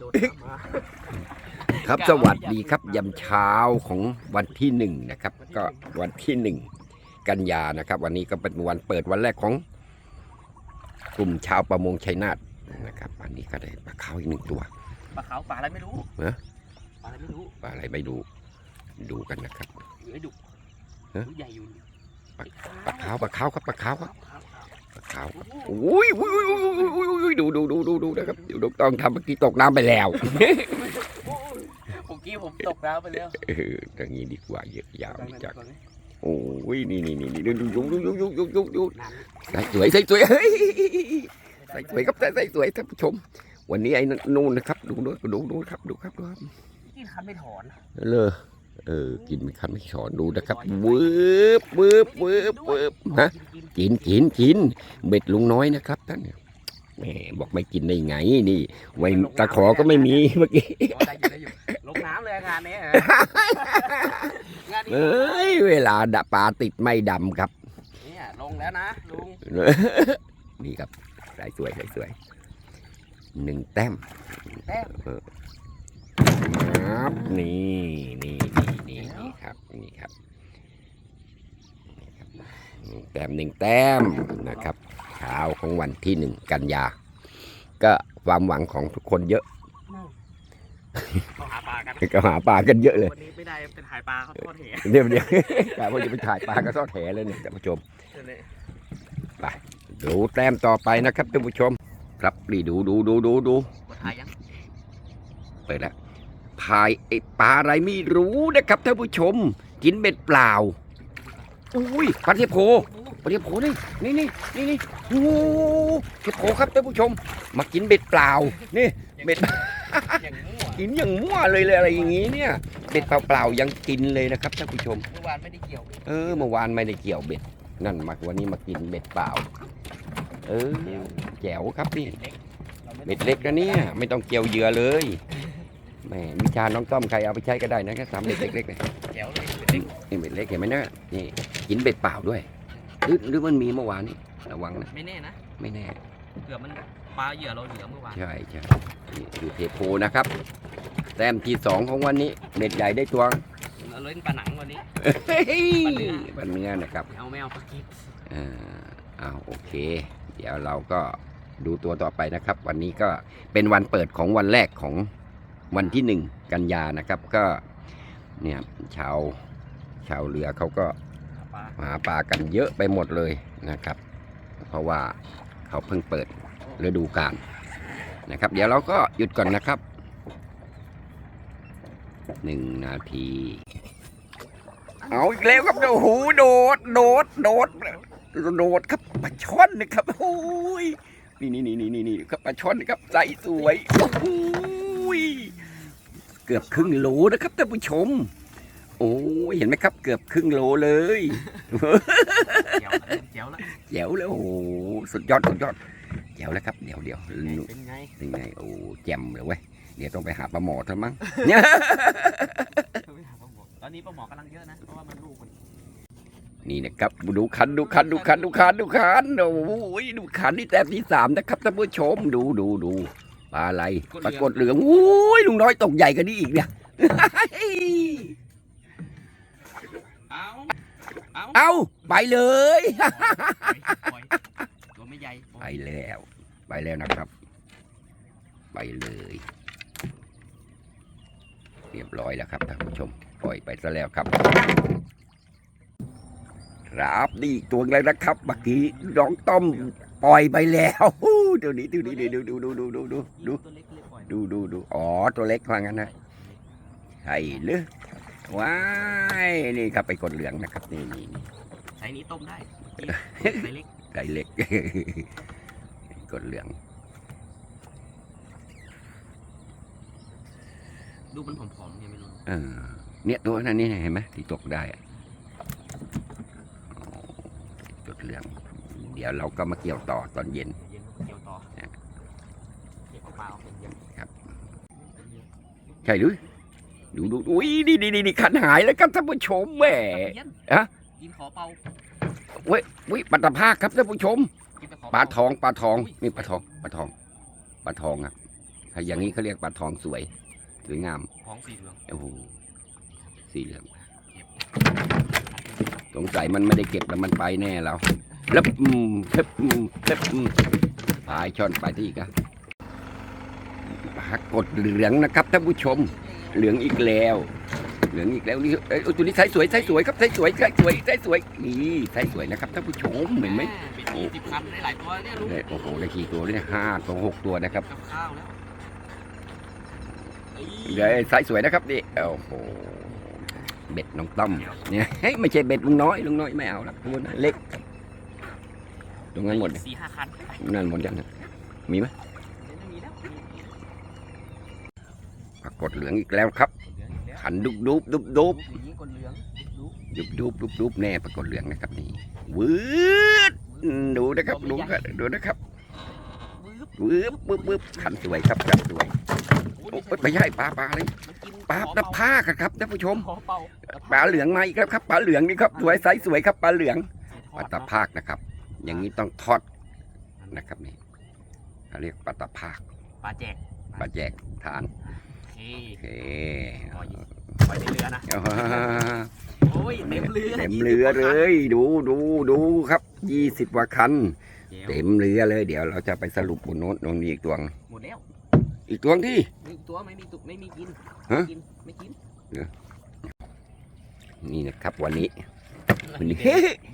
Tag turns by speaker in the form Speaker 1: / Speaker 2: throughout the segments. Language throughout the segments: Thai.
Speaker 1: โดดน้ำมา
Speaker 2: ครับสวัสดีครับยำเช้าของวันที่หนึ่งนะครับ ก็วันที่หนึ่งกันยานะครับ วันนี้ก็เป็นวันเปิดวันแรกของ กลุ่มชาวประมงชัยนาทนะครับวันนี้ก็ได้ปลาขาวอีกหนึ่งตัว
Speaker 1: ปลาขาวปลาอะไรไม่รู้
Speaker 2: ฮะ
Speaker 1: ปลาอะไรไม่รู้
Speaker 2: ปลาอะไรไม่ดูดูกันนะครับ
Speaker 1: หรือไอ้ดุ
Speaker 2: ฮะ
Speaker 1: หรือใหญ่อยู่
Speaker 2: ปลาขาวปลาขาวครับปลาขาวครับ
Speaker 1: ขาวขาว
Speaker 2: ปลาขาว
Speaker 1: โอ้โห
Speaker 2: อุ้ยอุ้ยอุ้ยอุ้ยอุ้ยอุ้ยดูดูดูดูดูนะครับดูดูต้องทำเมื่อกี้ตกน้ำไปแล้ว
Speaker 1: ผมกี้ผมตกน้ำไปแล้ว
Speaker 2: เอออย่างนี้ดีกว่าเยอะยาว
Speaker 1: ก่อน
Speaker 2: จัก
Speaker 1: ก่อน
Speaker 2: โอ้ยนี่นี่นี่นี่ดูดูดูดูดูดูดูดู
Speaker 1: น้ำ
Speaker 2: ใส่สวยใส่สวยเฮ้ยใส่สวยครับใส่ใส่สวยท่านผู้ชม วันนี้ไอ้นู่นนะครับ ดูดูดูดูครับดูครับดูครับ
Speaker 1: ที่คันไม่ถอน
Speaker 2: เลย เออ กินไม่คันไม่สอนดูนะครับวืบวืบวืบวืบฮะ
Speaker 1: กินกิน
Speaker 2: กินกินกินเบ็ดลุงน้อยนะครับท่านแหมบอกไม่กินได้ไงนี่ไว้ตะขอก็ไม่มีเมื่อกี้
Speaker 1: อ๋อได้อยู่ได้อยู่ลงน้ำเลยงานนี้ฮะงานนี้
Speaker 2: เอ้ยเวลาดะปลาติดไม่ดำครับ
Speaker 1: เนี่ยลงแล้วนะลุง
Speaker 2: นี่ครับใส่สวยใส่สวยหนึ่งแต้ม
Speaker 1: แต้ม
Speaker 2: ครับนี่นี่นี่นี่นี่ครับนี่ครับนี่ครับหนึ่งแต้มหนึ่งแต้มนะครับเช้าของวันที่หนึ่งกันยา ก็ความหวังของทุกคนเยอะ
Speaker 1: เขาหาปลากัน
Speaker 2: ก็หาปลากันเยอะเลย
Speaker 1: วันนี้ไม่ได้เป็นถ่ายปลาเขาทอดแห
Speaker 2: เดี๋ยวเดี๋ยวกะว่าจะไปถ่ายปลากระทอดแหเลยเนี่ยท่านผู้ชม
Speaker 1: เลย
Speaker 2: ดูแต้มต่อไปนะครับท่านผู้ชม ครับนี่ดูดูดูดูดู
Speaker 1: กดถ่ายยัง
Speaker 2: เปิดแล้ว พายไอ้ปลาอะไรไม่รู้นะครับท่านผู้ชม กินเบ็ดเปล่าอุ้ยปลาเทโพปลาเทโพนี่นี่นี่นี่นี่โอ้โหเทโพครับท่านผู้ชม มากินเบ็ดเปล่านี่เบ็ดกินอย่างมั่วเลยเลยอะไรอย่างงี้เนี่ย เบ็ดเปล่าๆยังกินเลยนะครับท่านผู้ชม
Speaker 1: เมื่อวานไม่ได้เกี่ยว
Speaker 2: เออเมื่อวานไม่ได้เกี่ยวเบ็ดนั่นมาวันนี้มากินเบ็ดเปล่า เออแจ๋วครับนี่เบ็ดเล็กนะเนี่ย ไม่ต้องเกี่ยวเหยื่อเลย แหมวิชาน้องต้อมใครเอาไปใช้ก็ได้นะแค่สามเบ็ดเล็กๆเลย
Speaker 1: แจ๋วเลยเล็ก
Speaker 2: นี่เบ็ดเล็กเห็นไหมนะนี่กินเบ็ดเปล่าด้วยหรือหรือมันมีเมื่อวานนี้ระวังนะ
Speaker 1: ไม่แน่นะ
Speaker 2: ไม่แน่
Speaker 1: เผื่อมันปลาเหยื่อเราเหลือเมื่อวาน
Speaker 2: ใช่ใช่นี่คือเทโพนะครับแต้มที่สองของวันนี้เบ็ดใหญ่ได้ตัว
Speaker 1: เราเล่นปลาหนังวันนี้
Speaker 2: เฮ้ย
Speaker 1: ปลาเนื้อ
Speaker 2: ปันเนื้อนะครับ
Speaker 1: เอาไม่เอาปลากิ๊บ
Speaker 2: อ่าอ้าวโอเค เดี๋ยวเราก็ดูตัวต่อไปนะครับ วันนี้ก็เป็นวันเปิดของวันแรกของ วันที่หนึ่งกันยานะครับก็เนี่ยชาวชาวเรือเขาก็หาปลากันเยอะไปหมดเลยนะครับ เพราะว่าเขาเพิ่งเปิดฤดูกาลนะครับ เดี๋ยวเราก็หยุดก่อนนะครับหนึ่งนาที เอาอีกแล้วครับโอ้โหโดดโดดโดดโดดครับปลาช่อนนะครับโอ้ยนี่นี่นี่นี่นี่ครับปลาช่อนนะครับใสสวยโอ้ย เกือบครึ่งโลนะครับท่านผู้ชม โอ้ยเห็นไหมครับ เกือบครึ่งโลเลย
Speaker 1: เจียวเริ่มเจียวแล้ว
Speaker 2: แจ๋วแล้วโอ้โหสุดยอดสุดยอดแจ๋วแล้วครับเดี๋ยวเดี๋ยว
Speaker 1: เป็นไง
Speaker 2: เป็นไงโอ้แจ่มเลยเว้ยเดี๋ยวต้องไปหาปลาหมอเถอะมั้งเนี่ย
Speaker 1: ไปหาปลาหมอตอนนี้ปลาหมอกำลังเยอะนะเพราะว่ามันลูกมัน
Speaker 2: นี่นะครับดูคันดูคันดูคันดูคันดูคันโอ้ยดูคันนี่แต้มที่สามนะครับท่านผู้ชมดูดูดู ปลาอะไรปรากฏเหลืองโอ้ยลุงน้อยตกใหญ่กันนี่อีกเนี่ย
Speaker 1: เอาเอา
Speaker 2: เอาไปเลย
Speaker 1: ตัวไม่ใหญ่ปล่
Speaker 2: ไปแล้ว ไปแล้วนะครับ ไปเลย เรียบร้อยแล้วครับท่านผู้ชมปล่อยไปซะแล้วครับ ครับนี่ตัวแล้วนะครับเมื่อกี้น้องต้อม ปล่อยไปแล้วฮู้ดูนี่ดูนี่ดูดูดูดูดูดูดู
Speaker 1: ตัวเล็กเลยปล่อย
Speaker 2: ดูดูดูอ๋อตัวเล็กว่างั้นนะใช่หรือว้ายนี่ครับไปกดเหลืองนะครับนี่นี่นี่
Speaker 1: ใส่นี้ต้มได้ใส่เล็ก
Speaker 2: ไก่เล็กกดเหลือง
Speaker 1: ดูมันผอมๆไงไม่รู้
Speaker 2: เออเนี่ยตัวนั้นนี่เห็นไหมที่ตกได้อะอ๋อกดเหลืองเดี๋ยวเราก็มาเกี่ยวต่อตอนเย็น
Speaker 1: เย็นก็เกี่ยวต่อเก็บออกมาเอาเป็นเย็น
Speaker 2: ครับ ใช่หรือดูดูอุ้ยนี่นี่นี่นี่ขันหายแล้วครับท่านผู้ชมแหม
Speaker 1: เย็น
Speaker 2: ฮะ
Speaker 1: กินขอเป่า
Speaker 2: วิปัตตภาคครับท่านผู้ชม
Speaker 1: กินไปขอ
Speaker 2: ปลา
Speaker 1: เป่า
Speaker 2: ทองปลาทองนี่ปลาทองปลาทองปลาทองครับอย่างนี้เขาเรียกปลาทองสวยสวยงาม
Speaker 1: ของสีเหลือง
Speaker 2: โอ้โหสีเหลืองสงสัยมันไม่ได้เก็บแล้วมันไปแน่เรา แล้วอืมเพ็บอืมเพ็บอืมปลายช่อนไปที่อีกอะปรากฏเหลืองนะครับท่านผู้ชม เหลืองอีกแล้ว เหลืองอีกแล้วนี่เอ้ยตัวนี้ไซส์สวยไซส์สวยครับไซส์สวยไซส์สวยไซส์สวยนี่ไซส์สวยนะครับท่านผู้ชมเห็นไหม
Speaker 1: เป็นยี่สิบคันได้หลายตัวเนี่ยลุง
Speaker 2: เนี่ยโอ้โหได้กี่ตัวเนี่ยห้าตัวหกตัวนะครับ
Speaker 1: กับข้าวแล้ว
Speaker 2: เดี๋ยวไซส์สวยนะครับนี่โอ้โหเบ็ดน้องต้อมเนี่ยเฮ้ยไม่ใช่เบ็ดลุงน้อยลุงน้อยไม่เอาละตัวนั้นเล็ก ตรงนั้นหมดเลย
Speaker 1: สี่ห้าคัน
Speaker 2: นั่นหมดยังนะมีไหม
Speaker 1: ไม่มีแล้ว
Speaker 2: ปรากฏเหลืองอีกแล้วครับ
Speaker 1: เหลืองอีกแล้ว
Speaker 2: ขันดุบดุบดุบดุบ
Speaker 1: สีนี้คนเหลืองดู
Speaker 2: ดุบดุบดุบดุบแน่ปรากฏเหลืองนะครับนี่วืดดูนะครับดูครับดูนะครับ
Speaker 1: วืบ
Speaker 2: วืบวืบวืบขันสวยครับขันสวย
Speaker 1: โอ้
Speaker 2: โอ้ยไม่ใช่ปลาปลาเลย
Speaker 1: มันกิน
Speaker 2: ปลาตะภาคอะครับท่านผู้ชม
Speaker 1: ขอเป่า
Speaker 2: ปลาเหลืองมาอีกแล้วครับปลาเหลืองนี่ครับสวยไซส์สวยครับปลาเหลืองปลาตะภาคนะครับ อย่างนี้ต้องทอดนะครับนี่เขาเรียกปลาตะภาค
Speaker 1: ปลาแจก
Speaker 2: ปลาแจกทาน
Speaker 1: โอเค
Speaker 2: โอเค
Speaker 1: ปล่อยปล่อยในเรือนะ
Speaker 2: เอา
Speaker 1: โอ้ยเต็มเรือ
Speaker 2: เต็มเรือเลย ดูดูดูครับยี่สิบกว่าคัน
Speaker 1: เต็
Speaker 2: เต็
Speaker 1: ม
Speaker 2: มเรือเลยเดี๋ยวเราจะไปสรุปบนโน้นตรงนี้อีกตัวง
Speaker 1: หมดแล้ว
Speaker 2: อีกตัวงที่
Speaker 1: มีตัวไม่มีตุกไม่มีกิน
Speaker 2: ฮะ
Speaker 1: กินไม่กิน
Speaker 2: นี่นะครับวันนี้ วันนี้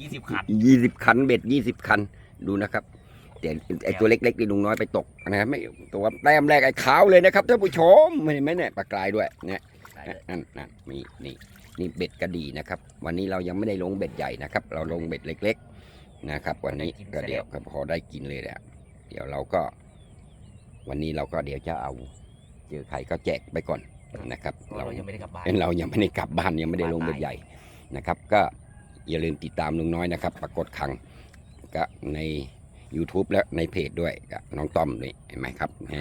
Speaker 1: ยี่สิบคัน
Speaker 2: ยี่สิบคันเบ็ดยี่สิบคันดูนะครับแต่ไอตัวเล็กๆนี่ลุงน้อยไปตกนะครับไม่ตัวแต้มแรกไอ้ขาวเลยนะครับท่านผู้ชมเห็นไหมเนี่ยปลากรายด้วยเนี่ย
Speaker 1: ได้เลย
Speaker 2: นั่นนั่นมีนี่นี่เบ็ดกระดีนะครับ วันนี้เรายังไม่ได้ลงเบ็ดใหญ่นะครับ เราลงเบ็ดเล็ก ๆนะครับ วันนี้ก็เดี๋ยวก็พอได้กินเลยแหละเดี๋ยวเราก็ วันนี้เราก็เดี๋ยวจะเอา เจอใครก็แจกไปก่อนนะครับ
Speaker 1: เรายังไม่ได้กลับบ้าน
Speaker 2: เป็นเรายังไม่ได้กลับบ้านยังไม่ได้ลงเบ็ดใหญ่นะครับ ก็ อย่าลืมติดตามลุงน้อยนะครับ ปรากฏขังก็ใน YouTube และในเพจด้วยกับน้องต้อมนี่เห็นไหมครับแหม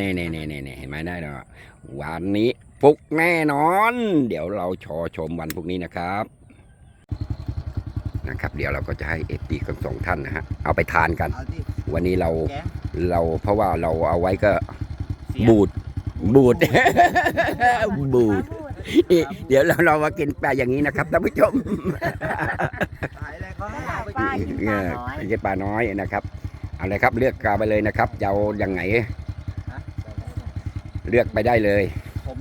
Speaker 2: นี่นี่นี่นี่เห็นไหมได้แล้ววันนี้ฟุกแน่นอน เดี๋ยวเราชอชมวันพรุ่งนี้นะครับนะครับ เดี๋ยวเราก็จะให้เอฟตีทั้งสองท่านนะฮะเอาไปทานกัน
Speaker 3: เอาที่
Speaker 2: วันนี้เรา
Speaker 3: แกง
Speaker 2: เราเพราะว่าเราเอาไว้ก็
Speaker 1: เสีย
Speaker 2: บูดบูดบูดนี่ เดี๋ยวเราเรามากินปลาอย่างนี้นะครับท่านผู้ชม
Speaker 3: ขายอะไรเขาให้
Speaker 4: ปลา
Speaker 3: เอาไป
Speaker 4: ปลา
Speaker 3: กิน
Speaker 4: กินปลาน้อย
Speaker 2: ไม่ใช่ปลาน้อยนะครับเอาเลยครับเลือกกาไปเลยนะครับจะเอาอย่างไง
Speaker 3: นะ
Speaker 2: เลือกไปได้เลย
Speaker 3: ผม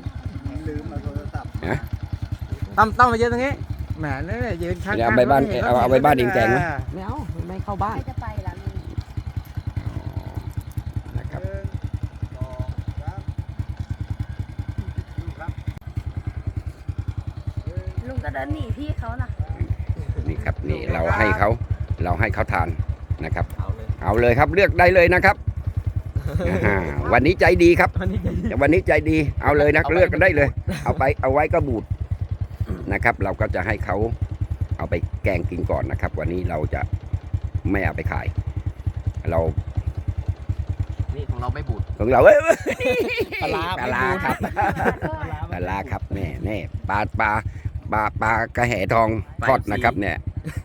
Speaker 3: ลืมเอาโทรศัพท์
Speaker 2: ฮะ
Speaker 3: ตั้มตั้มมายืนตรงนี้แหมนี่ยืนข้าง
Speaker 2: เดี๋ยวเอาไปบ้านเอาเอาไปบ้านอิงแกงไหม
Speaker 1: ไม่เอาไม่เข้าบ้าน
Speaker 4: ไม่จะไปแล้วลุง
Speaker 2: นะครับ
Speaker 3: หนึ่งสองสามดูครับ
Speaker 4: ลุงก็เดินหนีพี่เขานะ
Speaker 2: นี่ครับนี่เราให้เขาเราให้เขาทานนะครับ
Speaker 1: เอาเลย
Speaker 2: เอาเลยครับเลือกได้เลยนะครับอ่าวันนี้ใจดีครับ
Speaker 3: อันนี้จะ
Speaker 2: แต่วันนี้ใจดีเอาเลยนะเลือกกันได้เลย เอาไปเอาไว้ก็บูดนะครับ เราก็จะให้เขาเอาไปแกงกินก่อนนะครับ วันนี้เราจะไม่เอาไปขาย เรา
Speaker 1: นี่ของเราไม่บูด
Speaker 2: ของเราเอ้ย
Speaker 1: ปลาร้า
Speaker 2: ปลาร้าครับปลาร้าครับแน่แน่ปลาปลา ปลาปลากระแหทองทอดนะครับเนี่ย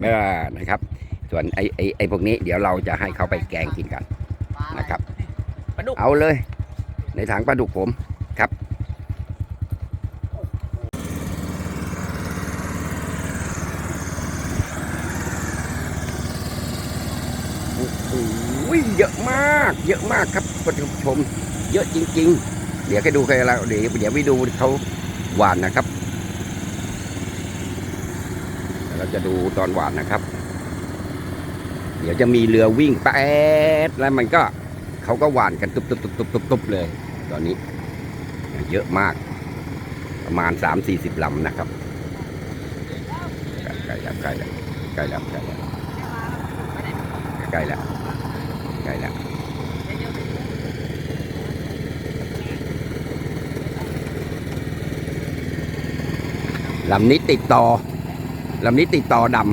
Speaker 2: เออนะครับ ส่วนไอ้ไอ้ไอ้พวกนี้เดี๋ยวเราจะให้เขาไปแกงกินกันนะครับ
Speaker 1: ปลาดุก
Speaker 2: เอาเลย ในถังปลาดุกผมครับ โอ้โหเยอะมาก เยอะมากครับท่านผู้ชม เยอะจริง ๆ เดี๋ยวแค่ดูใครเราเดี๋ยวเดี๋ยวไปดูเขาหวานนะครับ เราจะดูตอนหวานนะครับ เดี๋ยวจะมีเรือวิ่งแป๊ดแล้วมันก็เขาก็หวานกันตุบตุบตุบตุบตุบตุบเลย ตอนนี้ เยอะมาก ประมาณสามสี่สิบลำนะครับใกล้แล้วใกล้แล้วใกล้แล้วใกล้แล้วใกล้แล้วใกล้แล้วลำนี้ติดต่อ ลำนี้ติดต่อดำ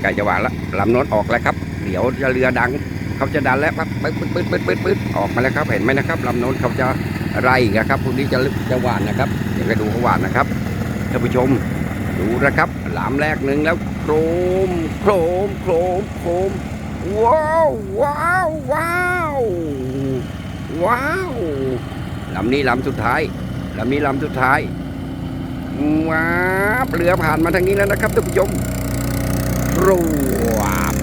Speaker 2: ใกล้จะหวานแล้วลำโน้นออกแล้วครับ เดี๋ยวจะเรือดัง เขาจะดันแล้วครับปึ๊ดปึ๊ดปึ๊ดปึ๊ดปึ๊ดออกมาแล้วครับ เห็นไหมนะครับลำโน้นเขาจะไล่นะครับพวกนี้จะลึกจะหวานนะครับเดี๋ยวไปดูเขาหวานนะครับท่านผู้ชมดูนะครับหลามแรกหนึ่งแล้วโครมโครมโครมโครมว้าวว้าวว้าวว้าวลำนี้ลำสุดท้ายลำนี้ลำสุดท้าย ว้าบเรือผ่านมาทางนี้แล้วนะครับท่านผู้ชมรวบ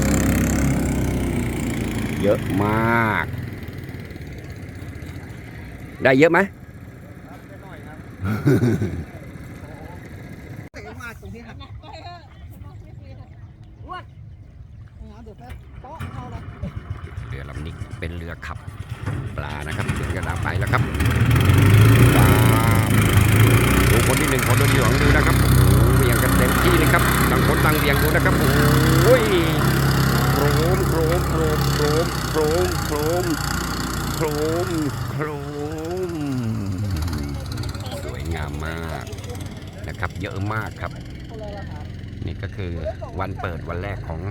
Speaker 2: เยอะมาก ได้เยอะไหม
Speaker 3: เรื
Speaker 2: อลำนี้เป็นเรือขับปลานะครับเดินกระดาไปแล้วครับ คนที่หนึ่งคนที่สองดูนะครับโอ้โหเวียงกันเต็มที่เลยครับต่างคนต่างเวียงดูนะครับโอ้ยโครมโครมโครมโครมโครมโครมโครมโครมสวยงามมากนะครับ เยอะมากครับ นี่ก็คือวันเปิดวันแรกของ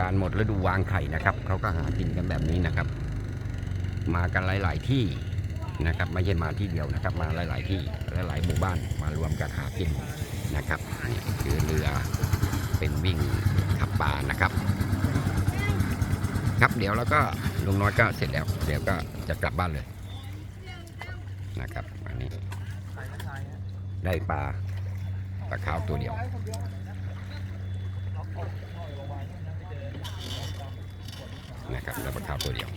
Speaker 2: การหมดฤดูวางไข่นะครับ เขาก็หากินกันแบบนี้นะครับ มากันหลาย ๆ ที่ นะครับไม่ใช่มาที่เดียวนะครับมาหลาย ๆ ที่หลายๆหมู่บ้านมารวมกันหากินนะครับนี่คือเรือเป็นวิ่งขับปลานะครับ ครับเดี๋ยวแล้วก็ลุงน้อยก็เสร็จแล้ว เดี๋ยวก็จะกลับบ้านเลยนะครับอันนี้ได้ปลาปลาขาวตัวเดียวนะครับแล้วปลาขาวตัวเดียว